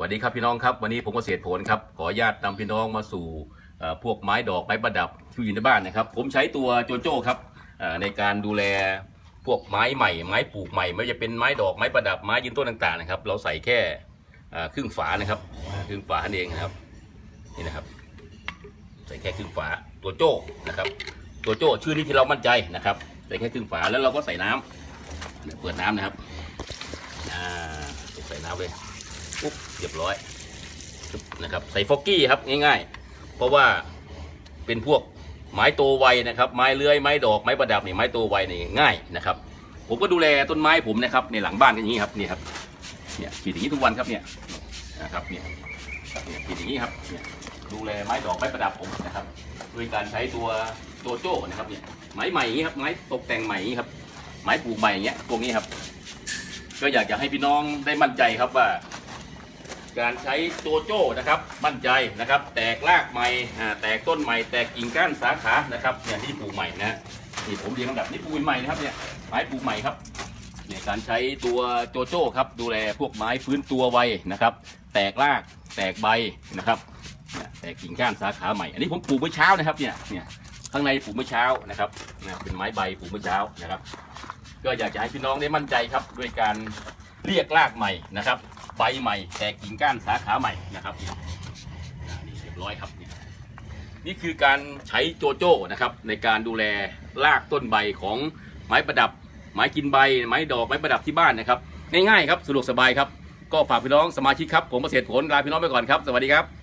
สวัสดีครับพี่น้องครับวันนี้ผมเกษตรผลครับขออนุญาตนำพี่น้องมาสู่พวกไม้ดอกไม้ประดับที่อยู่ในบ้านนะครับ ผมใช้ตัวโจโจ้ครับในการดูแลพวกไม้ใหม่ ไม้ปลูกใหม่ไม่ว่าจะเป็นไม้ดอกไม้ประดับไม้ยืนต้นต่างๆนะครับ เราใส่แค่ครึ่งฝานะครับครึ่งฝานั่นเองนะครับนี่นะครับ ใส่แค่ครึ่งฝาตัวโจ้นะครับ ตัวโจ้ชื่อนี้ที่เรามั่นใจนะครับใส่แค่ครึ่งฝาแล้วเราก็ใส่น้ำเนี่ยเปิดน้ำนะครับอ่าใส่น้ำเลย ปุ๊บเรียบร้อยนะครับใส่ฟอกกี้ครับง่ายๆ เพราะว่าเป็นพวกไม้โตไวนะครับไม้เลื้อยไม้ดอกไม้ประดับนี่ไม้โตไวนี่ง่ายนะครับ ผมก็ดูแลต้นไม้ผมนะครับในหลังบ้านก็อย่างนี้ครับนี่ครับเนี่ยฉีดอย่างนี้ทุกวันครับเนี่ยนะครับเนี่ยเนี่ยฉีดอย่างนี้ครับเนี่ยดูแลไม้ดอกไม้ประดับผมนะครับโดยการใช้ตัวโจโจ้นะครับเนี่ยไม้ใหม่นี้ครับไม้ตกแต่งใหม่นี้ครับไม้ปลูกใหม่อย่างเงี้ยพวกนี้ครับ ก็อยากจะให้พี่น้องได้มั่นใจครับว่า การใช้โจโจ้นะครับมั่นใจนะครับ แตกรากใหม่อ่าแตกต้นใหม่ แตกกิ่งก้านสาขานะครับเนี่ยที่ปลูกใหม่นะนี่ผมเรียงลำดับนี่ปลูกใหม่นะครับเนี่ยไม้ปลูกใหม่ครับเนี่ยการใช้ตัวโจโจ้ครับดูแลพวกไม้ฟื้นตัวไวนะครับ แตกรากแตกใบนะครับแตกกิ่งก้านสาขาใหม่ อันนี้ผมปลูกเมื่อเช้านะครับเนี่ยเนี่ยข้างในปลูกเมื่อเช้านะครับเนี่ยเป็นไม้ใบปลูกเมื่อเช้านะครับ ก็อยากจะให้พี่น้องได้มั่นใจครับด้วยการเรียกรากใหม่นะครับ ใบใหม่แตกกิ่งก้านสาขาใหม่นะครับนี่เรียบร้อยครับนี่ยนี่คือการใช้โจโจ้นะครับ ในการดูแลรากต้นใบของไม้ประดับ ไม้กินใบ ไม้ดอกไม้ประดับที่บ้านนะครับ ง่ายๆครับสะดวกสบายครับ ก็ฝากพี่น้องสมาชิกครับผมเกษตรผลลาพี่น้องไปก่อนครับ สวัสดีครับ